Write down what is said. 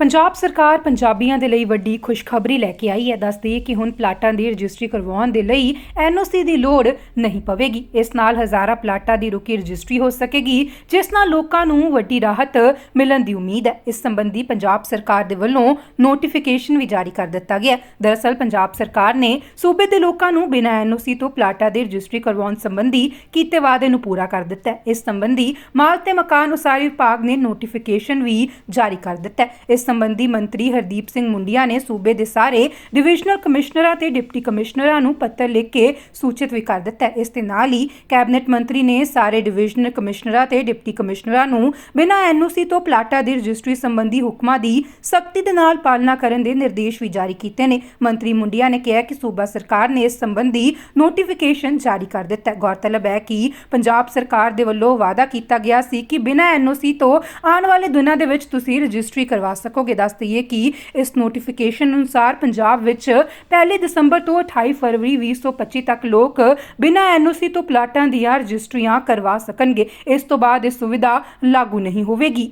ਪੰਜਾਬ ਸਰਕਾਰ ਪੰਜਾਬੀਆਂ ਦੇ ਲਈ ਵੱਡੀ ਖੁਸ਼ਖਬਰੀ ਲੈ ਕੇ ਆਈ ਹੈ। ਦੱਸਦੀ ਕਿ ਹੁਣ ਪਲਾਟਾਂ ਦੀ ਰਜਿਸਟਰੀ ਕਰਵਾਉਣ ਦੇ ਲਈ ਐਨਓਸੀ ਦੀ ਲੋੜ ਨਹੀਂ ਪਵੇਗੀ। ਇਸ ਨਾਲ ਹਜ਼ਾਰਾਂ ਪਲਾਟਾਂ ਦੀ ਰੁਕੀ ਰਜਿਸਟਰੀ ਹੋ ਸਕੇਗੀ, ਜਿਸ ਨਾਲ ਲੋਕਾਂ ਨੂੰ ਵੱਡੀ ਰਾਹਤ ਮਿਲਣ ਦੀ ਉਮੀਦ ਹੈ। ਇਸ ਸੰਬੰਧੀ ਪੰਜਾਬ ਸਰਕਾਰ ਦੇ ਵੱਲੋਂ ਨੋਟੀਫਿਕੇਸ਼ਨ ਵੀ ਜਾਰੀ ਕਰ ਦਿੱਤਾ ਗਿਆ ਦਰਅਸਲ, ਪੰਜਾਬ ਸਰਕਾਰ ਨੇ ਸੂਬੇ ਦੇ ਲੋਕਾਂ ਨੂੰ ਬਿਨਾਂ ਐਨਓਸੀ ਤੋਂ ਪਲਾਟਾਂ ਦੀ ਰਜਿਸਟਰੀ ਕਰਵਾਉਣ ਸੰਬੰਧੀ ਕੀਤੇ ਵਾਅਦੇ ਨੂੰ ਪੂਰਾ ਕਰ ਦਿੱਤਾ ਹੈ। ਇਸ ਸੰਬੰਧੀ ਮਾਲ ਤੇ ਮਕਾਨ ਉਸਾਰੀ ਵਿਭਾਗ ਨੇ ਨੋਟੀਫਿਕੇਸ਼ਨ ਵੀ ਜਾਰੀ ਕਰ ਦਿੱਤਾ ਹੈ। ਇਸ ਸੰਬੰਧੀ ਮੰਤਰੀ ਹਰਦੀਪ ਸਿੰਘ ਮੁੰਡੀਆ ਨੇ ਸੂਬੇ ਦੇ ਸਾਰੇ ਡਿਵੀਜ਼ਨਲ ਕਮਿਸ਼ਨਰਾਂ ਤੇ ਡਿਪਟੀ ਕਮਿਸ਼ਨਰਾਂ ਨੂੰ ਪੱਤਰ ਲਿਖ ਕੇ ਸੂਚਿਤ ਵੀ ਕਰ ਦਿੱਤਾ ਹੈ। ਇਸ ਦੇ ਨਾਲ ਹੀ ਕੈਬਨਿਟ ਮੰਤਰੀ ਨੇ ਸਾਰੇ ਡਿਵੀਜ਼ਨਲ ਕਮਿਸ਼ਨਰਾਂ ਤੇ ਡਿਪਟੀ ਕਮਿਸ਼ਨਰਾਂ ਨੂੰ ਬਿਨਾਂ ਐਨਓਸੀ ਤੋਂ ਪਲਾਟਾਂ ਦੀ ਰਜਿਸਟਰੀ ਸੰਬੰਧੀ ਹੁਕਮਾਂ ਦੀ ਸਖਤੀ ਦੇ ਨਾਲ ਪਾਲਣਾ ਕਰਨ ਦੇ ਨਿਰਦੇਸ਼ ਵੀ ਜਾਰੀ ਕੀਤੇ ਨੇ। ਮੰਤਰੀ ਮੁੰਡੀਆ ਨੇ ਕਿਹਾ ਕਿ ਸੂਬਾ ਸਰਕਾਰ ਨੇ ਇਸ ਸੰਬੰਧੀ ਨੋਟੀਫਿਕੇਸ਼ਨ ਜਾਰੀ ਕਰ ਦਿੱਤਾ ਹੈ। ਗੌਰਤਲਬ ਹੈ ਕਿ ਪੰਜਾਬ ਸਰਕਾਰ ਦੇ ਵੱਲੋਂ ਵਾਅਦਾ ਕੀਤਾ ਗਿਆ ਸੀ ਕਿ ਬਿਨਾਂ ਐਨਓਸੀ ਤੋਂ ਆਉਣ ਵਾਲੇ ਦਿਨਾਂ ਦੇ ਵਿੱਚ ਤੁਸੀਂ ਰਜਿਸਟਰੀ ਕਰਵਾ ਸਕੋ। ਸਕੋਗੇ? ਦੱਸ ਦਈਏ ਕਿ ਇਸ ਨੋਟੀਫਿਕੇਸ਼ਨ ਅਨੁਸਾਰ ਪੰਜਾਬ ਵਿੱਚ 1 ਦਸੰਬਰ ਤੋਂ 28 ਫਰਵਰੀ 2025 ਤੱਕ ਲੋਕ ਬਿਨਾਂ ਐਨਓਸੀ ਤੋਂ ਪਲਾਟਾਂ ਦੀਆਂ ਰਜਿਸਟਰੀਆਂ ਕਰਵਾ ਸਕਣਗੇ। ਇਸ ਤੋਂ ਬਾਅਦ ਇਹ ਸੁਵਿਧਾ ਲਾਗੂ ਨਹੀਂ ਹੋਵੇਗੀ।